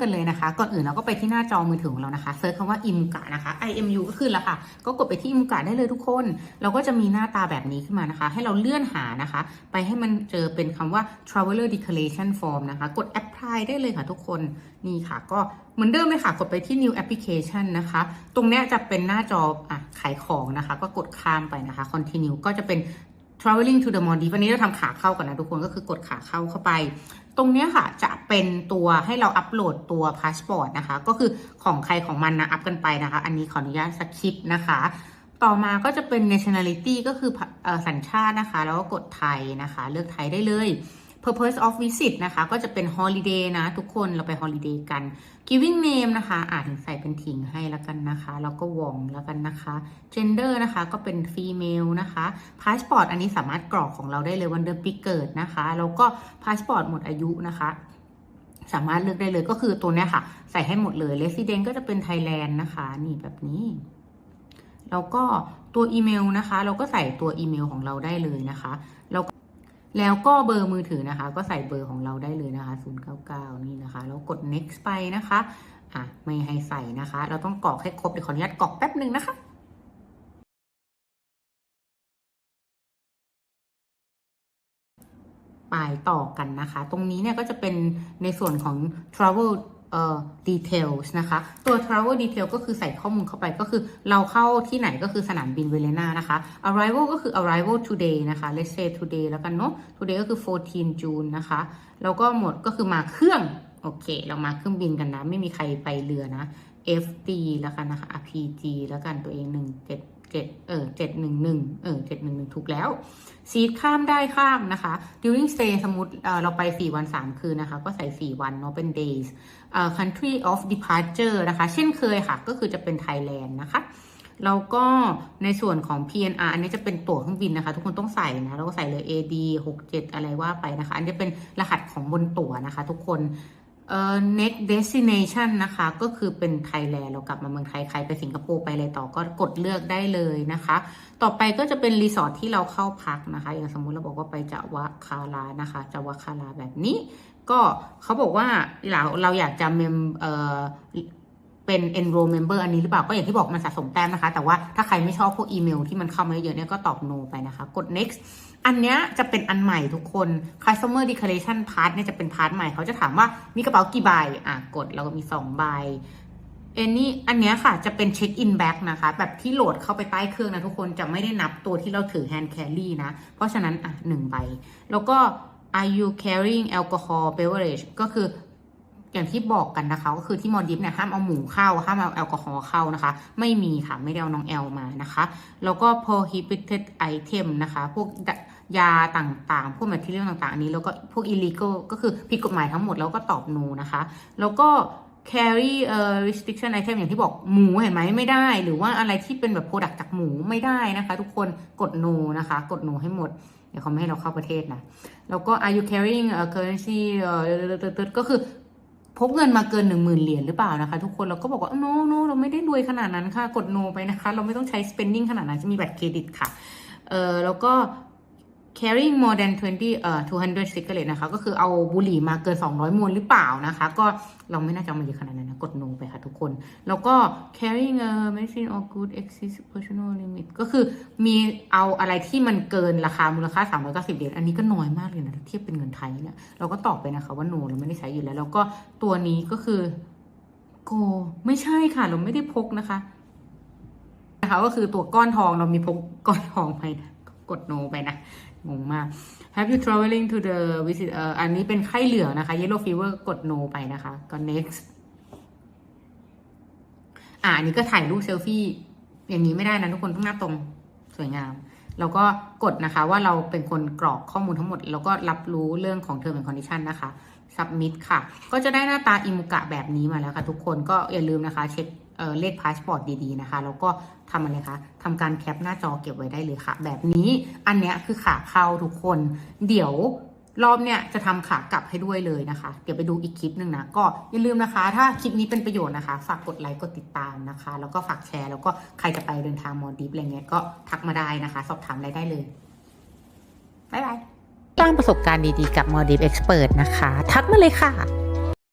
กันเลยนะคะ ก่อนอื่นเราก็ไปที่หน้าจอมือถือของเรานะคะเซิร์ชคำว่าอิมกะนะคะ IMU ก็คือละค่ะ ก็กดไปที่อิมกะได้เลยทุกคน เราก็จะมีหน้าตาแบบนี้ขึ้นมานะคะ ให้เราเลื่อนหานะคะ ไปให้มันเจอเป็นคำว่า traveler declaration form นะคะ กด apply ได้เลยค่ะทุกคน นี่ค่ะ ก็เหมือนเดิมเลยค่ะ กดไปที่ new application นะคะ ตรงเนี้ยจะเป็นหน้าจออะขายของนะคะ ก็กดข้ามไปนะคะ continue ก็จะเป็น traveling to the Maldives วันนี้เราทำขาเข้าก่อนนะทุกคนก็คือกดขาเข้าเข้าไป ตรงนี้ค่ะจะเป็นตัวให้เราอัปโหลดตัวพาสปอร์ตนะคะ ก็คือของใครของมันนะอัปกันไปนะคะ อันนี้ขออนุญาตสคิปนะคะ ต่อมาก็จะเป็น nationality ก็คืออสัญชาตินะคะ แล้วก็กดไทยนะคะ เลือกไทยได้เลย purpose of visit นะคะ ก็จะเป็น holiday นะ ทุกคนเราไป holiday กัน giving name นะคะอ่านใส่เป็นถิงให้แล้วกันนะคะ แล้วก็วองแล้วกันนะคะ gender นะคะก็เป็น female นะคะ passport อันนี้สามารถกรอกของเราได้เลยวันเดือนปีเกิดนะคะ แล้วก็ passport หมดอายุนะคะสามารถเลือกได้เลยก็คือตัวเนี้ยค่ะ ใส่ให้หมดเลย resident ก็จะเป็น Thailand นะคะ นี่แบบนี้ แล้วก็ตัวอีเมลนะคะ เราก็ใส่ตัวอีเมลของเราได้เลยนะคะแล้วก็ แล้วก็เบอร์มือถือนะคะ ก็ใส่เบอร์ของเราได้เลยนะคะ 099 นี่นะคะ แล้วกด next ไปนะคะ อะ ไม่ให้ใส่นะคะ เราต้องกรอกให้ครบ เดี๋ยวขออนุญาตกรอกแป๊บหนึ่งนะคะไปต่อกันนะคะ ตรงนี้เนี่ยก็จะเป็นในส่วนของ travel เอ่อ details นะคะ ตัว travel detail ก็คือใส่ข้อมูลเข้าไปก็คือเราเข้าที่ไหนก็คือสนามบินเวเลนานะคะ arrival ก็คือ arrival today นะคะ let's say today แล้วกันเนาะ today ก็คือ 14 June นะคะ แล้วก็หมดก็คือมาเครื่อง โอเค เรามาเครื่องบินกันนะ ไม่มีใครไปเรือนะ FD แล้วกันนะคะ RPG แล้วกันตัวเองหนึ่ง เจ็ดเออเจ็ดหนึ่งหนึ่งเออเจ็ดหนึ่งหนึ่งถูกแล้วซีทข้ามได้ข้ามนะคะ during stay สมมติเราไป 4 วัน 3 คืนนะคะ ก็ใส่ 4 วันเนาะเป็น days เอ่อ country of departure นะคะ เช่นเคยค่ะ ก็คือจะเป็น Thailand นะคะแล้วก็ในส่วนของ PNR อันนี้จะเป็นตั๋วเครื่องบินนะคะ ทุกคนต้องใส่นะแล้วก็ใส่เลย AD 67 อะไรว่าไปนะคะ อันนี้เป็นรหัสของบนตั๋วนะคะ ทุกคน เอ่อ next destination นะคะ ก็คือเป็นไทยแลนด์เรากลับมาเมืองไทยใครไปสิงคโปร์ไปอะไรต่อก็กดเลือกได้เลยนะคะ ต่อไปก็จะเป็นรีสอร์ทที่เราเข้าพักนะคะ อย่างสมมุติเราบอกว่าไปจาวะคารานะคะจาวะคาราแบบนี้ ก็เขาบอกว่าเราเราอยากจะเมมเอ่อ เป็น enroll member อันนี้หรือเปล่า ก็อย่างที่บอกมันสะสมแต้มนะคะ แต่ว่าถ้าใครไม่ชอบพวกอีเมลที่มันเข้ามาเยอะเนี่ยก็ตอบ no ไปนะคะ กด next อันเนี้ยจะเป็นอันใหม่ทุกคน customer declaration part เนี่ยจะเป็นพาร์ทใหม่เขาจะถามว่ามีกระเป๋ากี่ใบ อะ กดเราก็มี2ใบเอ็นนี่อันเนี้ยค่ะจะเป็นเช็คอินแบ็กนะคะ แบบที่โหลดเข้าไปใต้เครื่องนะทุกคนจะไม่ได้นับตัวที่เราถือ hand carry นะ เพราะฉะนั้นอะหนึ่งใบ แล้วก็ are you carrying alcohol beverage ก็คือ อย่างที่บอกกันนะคะ ก็คือที่มอลดิฟเนี่ยห้ามเอาหมูเข้า ห้ามเอาแอลกอฮอล์เข้านะคะ ไม่มีค่ะ ไม่ได้เอาน้องแอลมานะคะ แล้วก็ prohibited item นะคะ พวกยาต่างๆ พวกแมทเทียลต่างๆอันนี้ แล้วก็พวก illegal ก็คือผิดกฎหมายทั้งหมดแล้วก็ตอบ no นะคะ แล้วก็ carry เอ่อ restriction item อย่างที่บอกหมูเห็นไหมไม่ได้ หรือว่าอะไรที่เป็นแบบ product จากหมูไม่ได้นะคะ ทุกคนกด no นะคะ กด no ให้หมดเดี๋ยวเขาไม่ให้เราเข้าประเทศนะ แล้วก็ are you carrying a currency ก็คือ พกเงินมาเกินหนึ่งหมื่นเหรียญหรือเปล่านะคะ ทุกคนเราก็บอกว่า no no เราไม่ได้รวยขนาดนั้นค่ะ กด no ไปนะคะ เราไม่ต้องใช้ spending ขนาดนั้นจะมีบัตรเครดิตค่ะเออแล้วก็ carrying more than 20เอ่อ200 cigarette นะคะ ก็คือเอาบุหรี่มาเกิน 200 มวนหรือเปล่านะคะ ก็เราไม่น่าจะมาเยอะขนาดนั้นนะ กด no ไปค่ะทุกคน แล้วก็ carrying a medicine or good exceed personal limit ก็คือมีเอาอะไรที่มันเกินราคามูลค่า 390เหรียญอันนี้ก็น้อยมากเลยนะเทียบเป็นเงินไทยเนี่ย เราก็ตอบไปนะคะว่า no เราไม่ได้ใช้อยู่แล้ว แล้วก็ตัวนี้ก็คือ go ไม่ใช่ค่ะ เราไม่ได้พกนะคะ นะคะ ก็คือตัวก้อนทองเรามีพกก้อนทองไปกด no ไปนะ งงมาก Have you traveling to the visit เอ่ออันนี้เป็นไข้เหลืองนะคะ yellow fever กด no ไปนะคะ ก็ next อ่าอันนี้ก็ถ่ายรูปเซลฟี่อย่างนี้ไม่ได้นะทุกคนต้องหน้าตรงสวยงามแล้วก็กดนะคะว่าเราเป็นคนกรอกข้อมูลทั้งหมด แล้วก็รับรู้เรื่องของ term and condition นะคะ submit ค่ะ ก็จะได้หน้าตาอิมุกะแบบนี้มาแล้วค่ะ ทุกคนก็อย่าลืมนะคะ เช็คเเลขพาสปอร์ตดีๆนะคะ แล้วก็ทำอะไรคะทำการแคปหน้าจอเก็บไว้ได้เลยค่ะ แบบนี้อันเนี้ยคือขาเข้าทุกคน เดี๋ยวรอบเนี่ยจะทำขากลับให้ด้วยเลยนะคะ เดี๋ยวไปดูอีกคลิปหนึ่งนะ ก็อย่าลืมนะคะ ถ้าคลิปนี้เป็นประโยชน์นะคะ ฝากกดไลค์ กดติดตามนะคะ แล้วก็ฝากแชร์ แล้วก็ใครจะไปเดินทางมอลดีฟอะไรเงี้ย ก็ทักมาได้นะคะ สอบถามอะไรได้เลย บ๊ายบาย ร้างประสบการณ์ดีๆกับ m o d i v e Expert นะคะ ทักมาเลยค่ะ